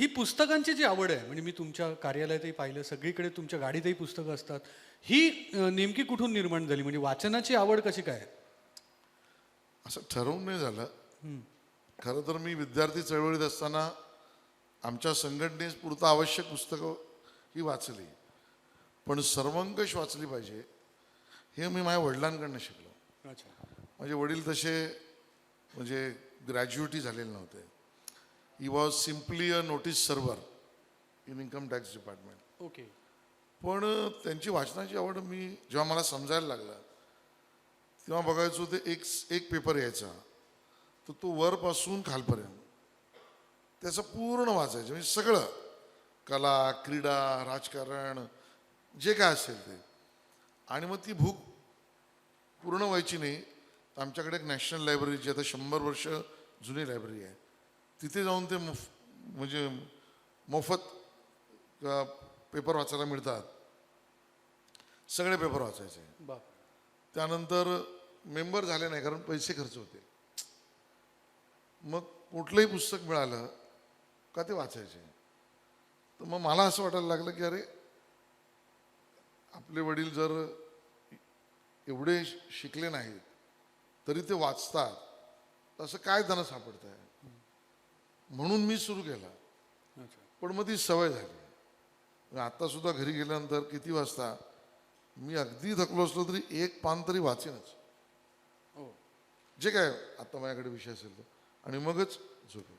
ही पुस्तकांची जी आवड आहे म्हणजे मी तुमच्या कार्यालयातही पाहिलं सगळीकडे तुमच्या गाडीतही पुस्तकं असतात ही नेमकी कुठून निर्माण झाली? म्हणजे वाचनाची आवड कशी काय असं ठरवून नाही झालं. खरं तर मी विद्यार्थी चळवळीत असताना आमच्या संघटनेस पुरतं आवश्यक पुस्तकं ही वाचली. पण सर्वंकष वाचली पाहिजे हे मी माझ्या वडिलांकडनं शिकलो. अच्छा. माझे वडील तसे म्हणजे ग्रॅज्युएटही झालेले नव्हते. He was simply a notice server in income tax department okay पण त्यांची वाचनाची आवड मी जेव्हा मला समजायला लागला तेव्हा बघायचो ते एक एक पेपर यायचा. तर तो वरपासून खालपर्यंत. त्याचं पूर्ण वाचायचं म्हणजे सगळं. कला क्रीडा राजकारण जे काय असेल ते. आणि मग ती भूक पूर्ण व्हायची नाही. आमच्याकडे एक नॅशनल लायब्ररी जी आता शंभर वर्ष जुनी लायब्ररी आहे. तिथे जाऊन ते मुफ म्हणजे मोफत पेपर वाचायला मिळतात. सगळे पेपर वाचायचे. त्यानंतर मेंबर झाले नाही कारण पैसे खर्च होते. मग कुठलंही पुस्तक मिळालं का ते वाचायचे. तर मग मला असं वाटायला लागलं की अरे आपले वडील जर एवढे शिकले नाहीत तरी ते वाचतात. असं काय त्यांना सापडत आहे म्हणून मी सुरू केला. पण मग ती सवय झाली. आता सुद्धा घरी गेल्यानंतर किती वाजता? मी अगदी थकलो असलो तरी एक पान तरी वाचेनच. हो. जे काय आता माझ्याकडे विषय असेल तो. आणि मगच झोपेन.